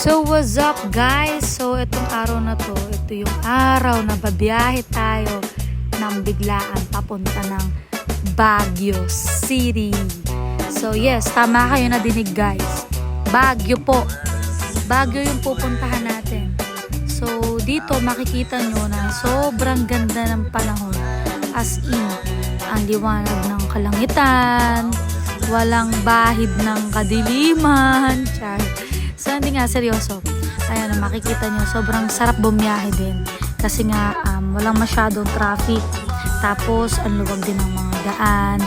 So what's up guys? So itong araw na to, ito yung araw na babiyahe tayo ng biglaan papunta ng Baguio City. So yes, tama kayo na dinig guys. Baguio po. Baguio yung pupuntahan natin. So dito makikita nyo na sobrang ganda ng panahon. As in, ang liwanag ng kalangitan, walang bahid ng kadiliman. Char. So, hindi nga, seryoso. Ayan, makikita nyo, sobrang sarap bumiyahe din. Kasi nga, um, walang masyadong traffic. Tapos, ang luwag din ng mga daan.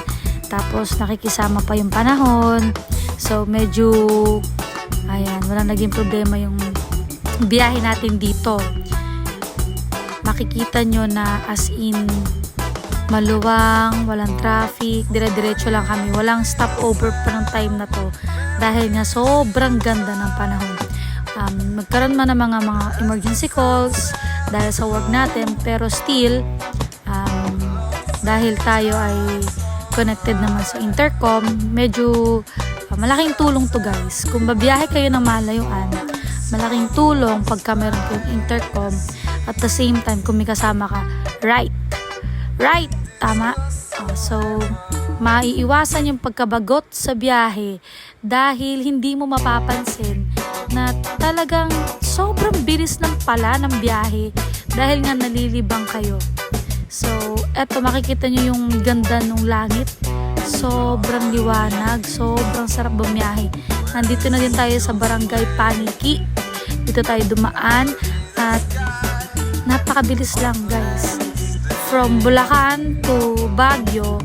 Tapos, nakikisama pa yung panahon. So, medyo, ayan, walang naging problema yung biyahe natin dito. Makikita nyo na as in, maluwang, walang traffic, dire-diretso lang kami. Walang stopover pa ng time na to dahil nga sobrang ganda ng panahon. Um, magkaroon man ng mga mga emergency calls dahil sa work natin pero still um, dahil tayo ay connected naman sa intercom medyo uh, malaking tulong to guys kung babiyahe kayo ng malayuan malaking tulong pagka meron kayong intercom at the same time kung may kasama ka right right tama Uh, so maiiwasan yung pagkabagot sa biyahe dahil hindi mo mapapansin na talagang sobrang bilis ng pala ng biyahe dahil nga nalilibang kayo. So, eto makikita nyo yung ganda ng langit. Sobrang liwanag, sobrang sarap bumiyahe. Nandito na din tayo sa barangay Paniki. Dito tayo dumaan at napakabilis lang guys. From Bulacan to Baguio,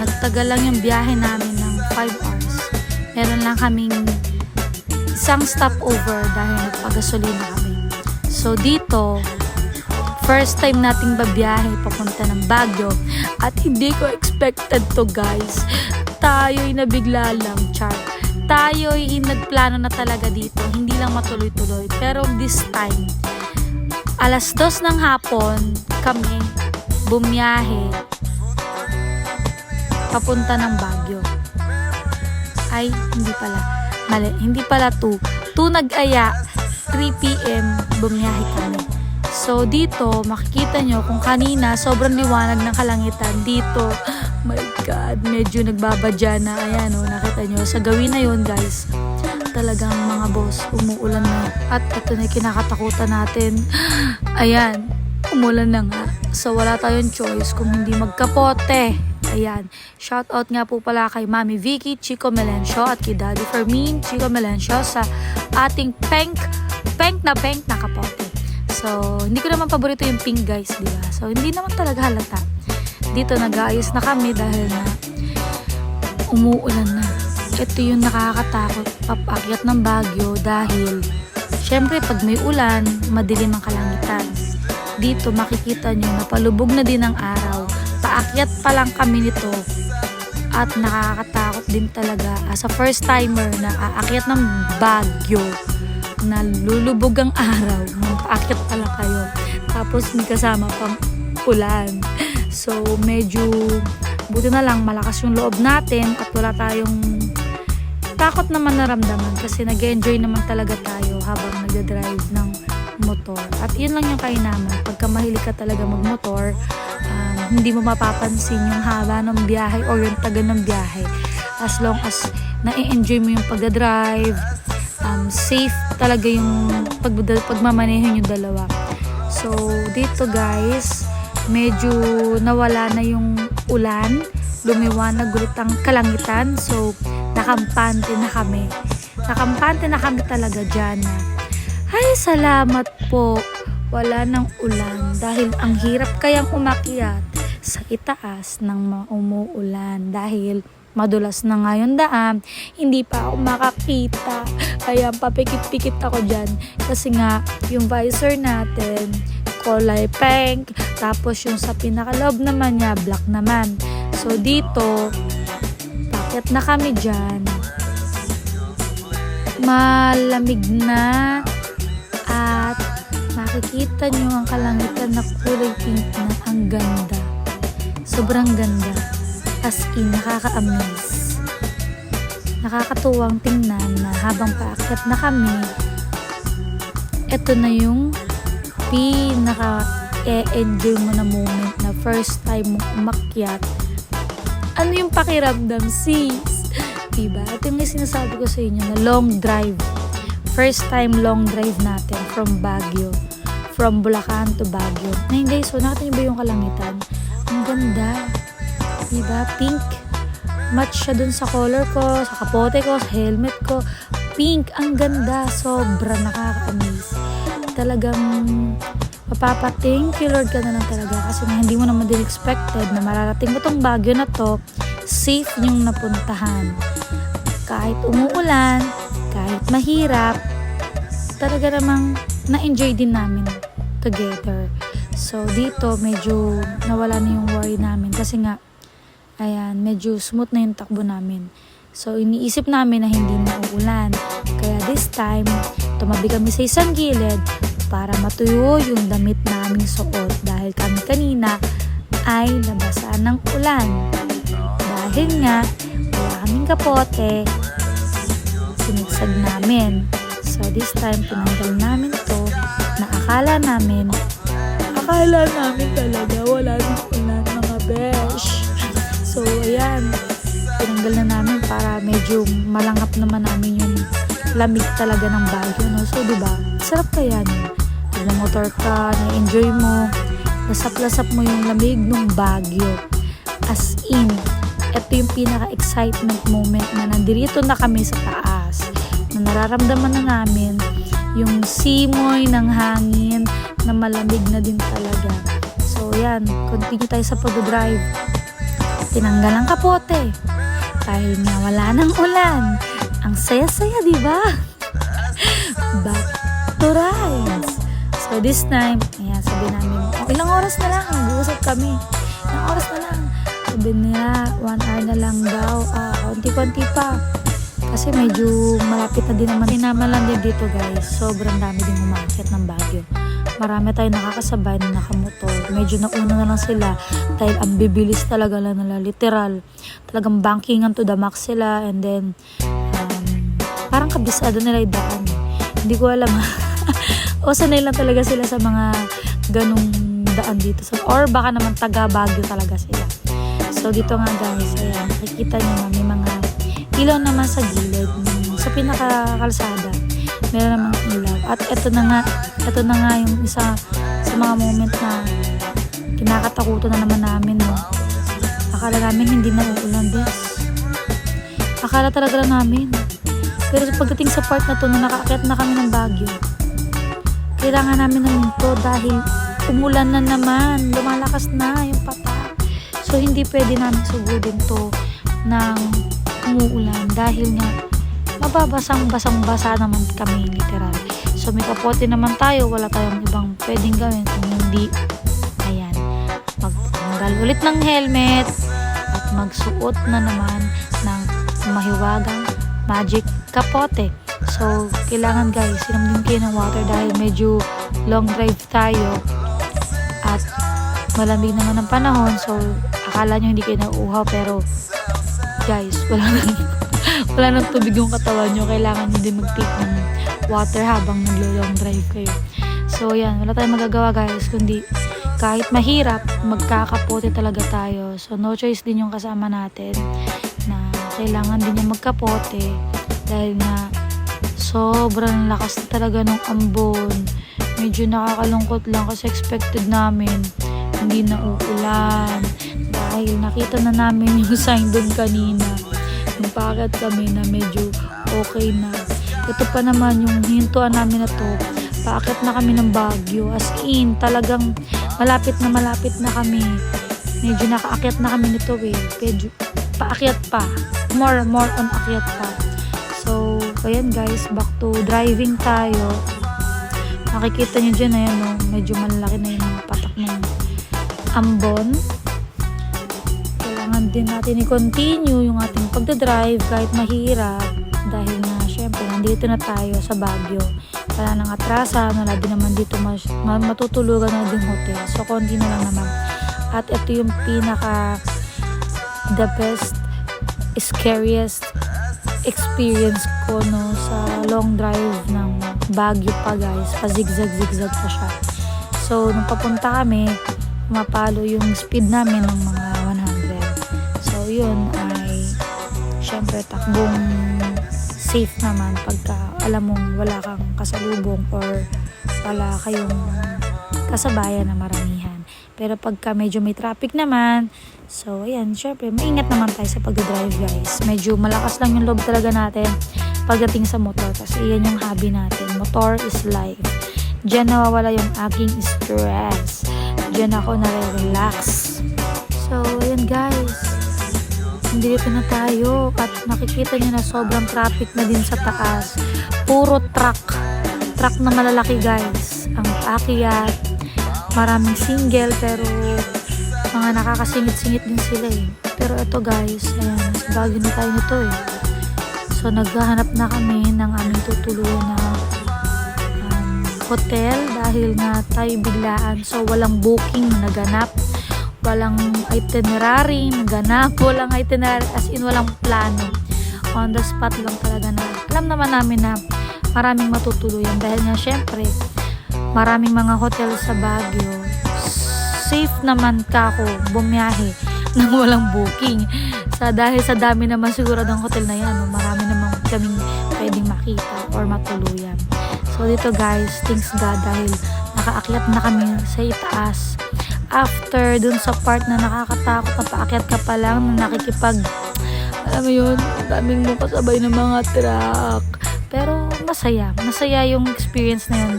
nagtagal lang yung biyahe namin ng 5 hours. Meron lang kaming isang stopover dahil nagpagasolina kami. So dito, first time nating babiyahe papunta ng Baguio at hindi ko expected to guys. Tayo'y nabigla lang, char. Tayo'y nagplano na talaga dito, hindi lang matuloy-tuloy. Pero this time, alas dos ng hapon, kami bumiyahe papunta ng Baguio. Ay, hindi pala. Mali, hindi pala 2. 2 nag-aya, 3 p.m. bumiyahe kami. So, dito, makikita nyo kung kanina, sobrang liwanag ng kalangitan. Dito, my God, medyo nagbabadya na. Ayan, oh, nakita nyo. Sa gawin na yun, guys, talagang mga boss, umuulan na. At ito na kinakatakutan natin. Ayan, umulan na nga. So, wala tayong choice kung hindi magkapote. Ayan. Shout out nga po pala kay Mami Vicky, Chico Melencio at kay Daddy Fermin, Chico Melencio sa ating pink, pink na pink na kapote. So, hindi ko naman paborito yung pink guys, di ba? So, hindi naman talaga halata. Dito nag-aayos na kami dahil na umuulan na. Ito yung nakakatakot papakyat ng Baguio dahil syempre pag may ulan, madilim ang kalangitan. Dito makikita nyo na palubog na din ang araw. Paakyat pa lang kami nito at nakakatakot din talaga as a first timer na aakyat ng Baguio na lulubog ang araw nung paakyat pa lang kayo. Tapos may kasama pang ulan. So medyo buti na lang malakas yung loob natin at wala tayong takot naman naramdaman kasi nag-enjoy naman talaga tayo habang nagda-drive ng motor. At yun lang yung kainaman. Pagka mahilig ka talaga magmotor, um, hindi mo mapapansin yung haba ng biyahe or yung taga ng biyahe. As long as na-enjoy mo yung pagda-drive, um, safe talaga yung pag pagmamaneho yung dalawa. So, dito guys, medyo nawala na yung ulan, lumiwanag ulit ang kalangitan. So, nakampante na kami. Nakampante na kami talaga dyan. Ay, salamat po. Wala ng ulan dahil ang hirap kayang umakyat sa itaas ng umuulan dahil madulas na nga yung daan, hindi pa ako makakita. Kaya papikit-pikit ako dyan. Kasi nga, yung visor natin, kulay pink. Tapos yung sa pinakaloob naman niya, black naman. So dito, pakit na kami dyan. Malamig na. At makikita nyo ang kalangitan na kulay pink na ang ganda. Sobrang ganda. As in, nakaka-amaze. Nakakatuwang tingnan na habang paakyat na kami, eto na yung pinaka e-enjoy mo na moment na first time mo umakyat. Ano yung pakiramdam, sis? Diba? Ito yung sinasabi ko sa inyo na long drive. First time long drive natin from Baguio. From Bulacan to Baguio. Ngayon guys, so nakita niyo ba yung kalangitan? Ang ganda. Diba? Pink. Match siya dun sa color ko, sa kapote ko, sa helmet ko. Pink. Ang ganda. Sobra nakaka-amaze. Talagang mapapating kay Lord ka na lang talaga kasi nga hindi mo naman din expected na mararating mo tong Baguio na to safe yung napuntahan kahit umuulan kahit mahirap talaga namang na-enjoy din namin together so dito medyo nawala na yung worry namin kasi nga ayan medyo smooth na yung takbo namin so iniisip namin na hindi na uulan kaya this time tumabi kami sa isang gilid para matuyo yung damit naming suot dahil kami kanina ay nabasa ng ulan. Dahil nga, wala kaming kapote, sinigsag namin. So this time, tinanggal namin to na akala namin, akala namin talaga wala ulan mga besh. So ayan, tinanggal na namin para medyo malangap naman namin yung lamig talaga ng Baguio, no? So, di ba? Sarap kaya nun. motor ka, na-enjoy mo, lasap-lasap mo yung lamig ng Baguio. As in, ito yung pinaka-excitement moment na nandirito na kami sa taas. Na nararamdaman na namin yung simoy ng hangin na malamig na din talaga. So, yan. Continue tayo sa pag-drive. Tinanggal ang kapote. Dahil nga wala ng ulan. Ang saya-saya, di ba? Back to rise. So this time, ayan, sabi namin, oh, ilang oras na lang, nag-uusap kami. Ilang oras na lang. Sabi nila, one hour na lang daw. Ah, konti-konti pa. Kasi medyo malapit na din naman. Sinamalan din dito guys. Sobrang dami din umakit ng Baguio. Marami tayong nakakasabay na nakamotor. Medyo nauna na lang sila dahil ang bibilis talaga lang nila. Literal. Talagang bankingan to the max sila and then um, parang kabisado nila yung daan. Hindi ko alam. o sanay lang talaga sila sa mga ganong daan dito. So, or baka naman taga Baguio talaga sila. So, dito nga guys, ayan, nakikita niyo na may mga ilaw naman sa gilid. Sa pinakakalsada, meron namang ilaw. At ito na nga, ito na nga yung isa sa mga moment na kinakatakutan na naman namin, no. Akala namin hindi na uulan, this. Akala talaga namin. Pero pagdating sa part na to, na nakaakyat na kami ng Baguio, kailangan namin ng to dahil umulan na naman, lumalakas na yung pata. So, hindi pwede namin sugudin to ng umuulan dahil nga mababasang-basang-basa naman kami literal. So, may kapote naman tayo, wala tayong ibang pwedeng gawin kung hindi, ayan, magtanggal ulit ng helmet at magsuot na naman ng mahiwagang magic kapote. So, kailangan guys, inom din kayo ng water dahil medyo long drive tayo at malamig naman ang panahon. So, akala nyo hindi kayo nauuhaw pero guys, wala nang, wala nang tubig yung katawan nyo. Kailangan din mag-take ng water habang naglo-long drive kayo. So, yan. Wala tayong magagawa guys kundi kahit mahirap, magkakapote talaga tayo. So, no choice din yung kasama natin na kailangan din yung magkapote dahil nga sobrang lakas talaga ng ambon. Medyo nakakalungkot lang kasi expected namin hindi na uulan dahil nakita na namin yung sign doon kanina. Yung packet kami na medyo okay na. Ito pa naman yung hintuan namin na to. Paakit na kami ng Baguio. As in talagang malapit na malapit na kami. Medyo nakaakyat na kami nito eh. Medyo paakyat pa. More more on akyat pa. So ayan guys back to driving tayo. Nakikita nyo dyan ayan no, medyo malaki na yung patak ng ambon kailangan din natin i-continue yung ating pagdadrive kahit mahirap dahil na syempre nandito na tayo sa Baguio wala nang atrasan wala din naman dito mas, ma- matutulugan na din hotel so konti na lang naman at ito yung pinaka the best scariest experience ko no sa long drive ng Baguio pa guys. Pa zigzag-zigzag pa siya. So, nung papunta kami, mapalo yung speed namin ng mga 100. So, yun ay syempre takbong safe naman pagka alam mong wala kang kasalubong or wala kayong kasabayan na maramihan. Pero pagka medyo may traffic naman, so ayan, syempre maingat naman tayo sa pag-drive guys. Medyo malakas lang yung loob talaga natin pagdating sa motor kasi yan yung hobby natin. Motor is life. Diyan nawawala yung aking stress. Diyan ako nare-relax. So, ayan guys. Dito na tayo at nakikita nyo na sobrang traffic na din sa taas. Puro truck. Truck na malalaki guys. Ang paakyat. Maraming single pero mga nakakasingit-singit din sila eh. Pero ito guys, ayan, bagay na tayo nito eh. So naghahanap na kami ng aming tutuluyan na um, hotel dahil nga tayo biglaan. So walang booking na naganap walang itinerary, ganap, walang itinerary, as in walang plano. On the spot lang talaga na. Alam naman namin na maraming matutuluyan dahil nga syempre, maraming mga hotel sa Baguio. Safe naman ka ako bumiyahe nang walang booking. Sa dahil sa dami naman siguro ng hotel na yan, no, marami naman kaming pwedeng makita or matuluyan. So dito guys, thanks God dahil nakaakyat na kami sa itaas after dun sa part na nakakatakot na paakyat ka pa lang na nakikipag alam mo yun, daming mo kasabay ng mga truck. Pero masaya, masaya yung experience na yun.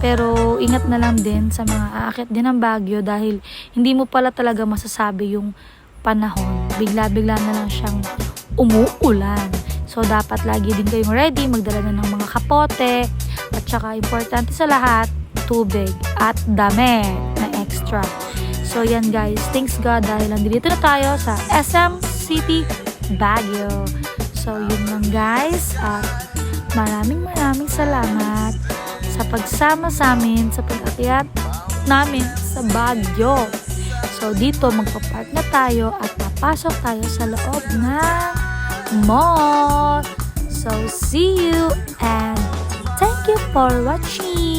Pero ingat na lang din sa mga aakyat din ng Baguio dahil hindi mo pala talaga masasabi yung panahon. Bigla-bigla na lang siyang umuulan. So dapat lagi din kayong ready, magdala na ng mga kapote, at saka importante sa lahat, tubig at damit So yan guys, thanks God dahil nandito na tayo sa SM City Baguio. So yun lang guys at maraming maraming salamat sa pagsama sa amin sa pag-akyat namin sa Baguio. So dito magpa-park na tayo at papasok tayo sa loob ng mall. So see you and thank you for watching.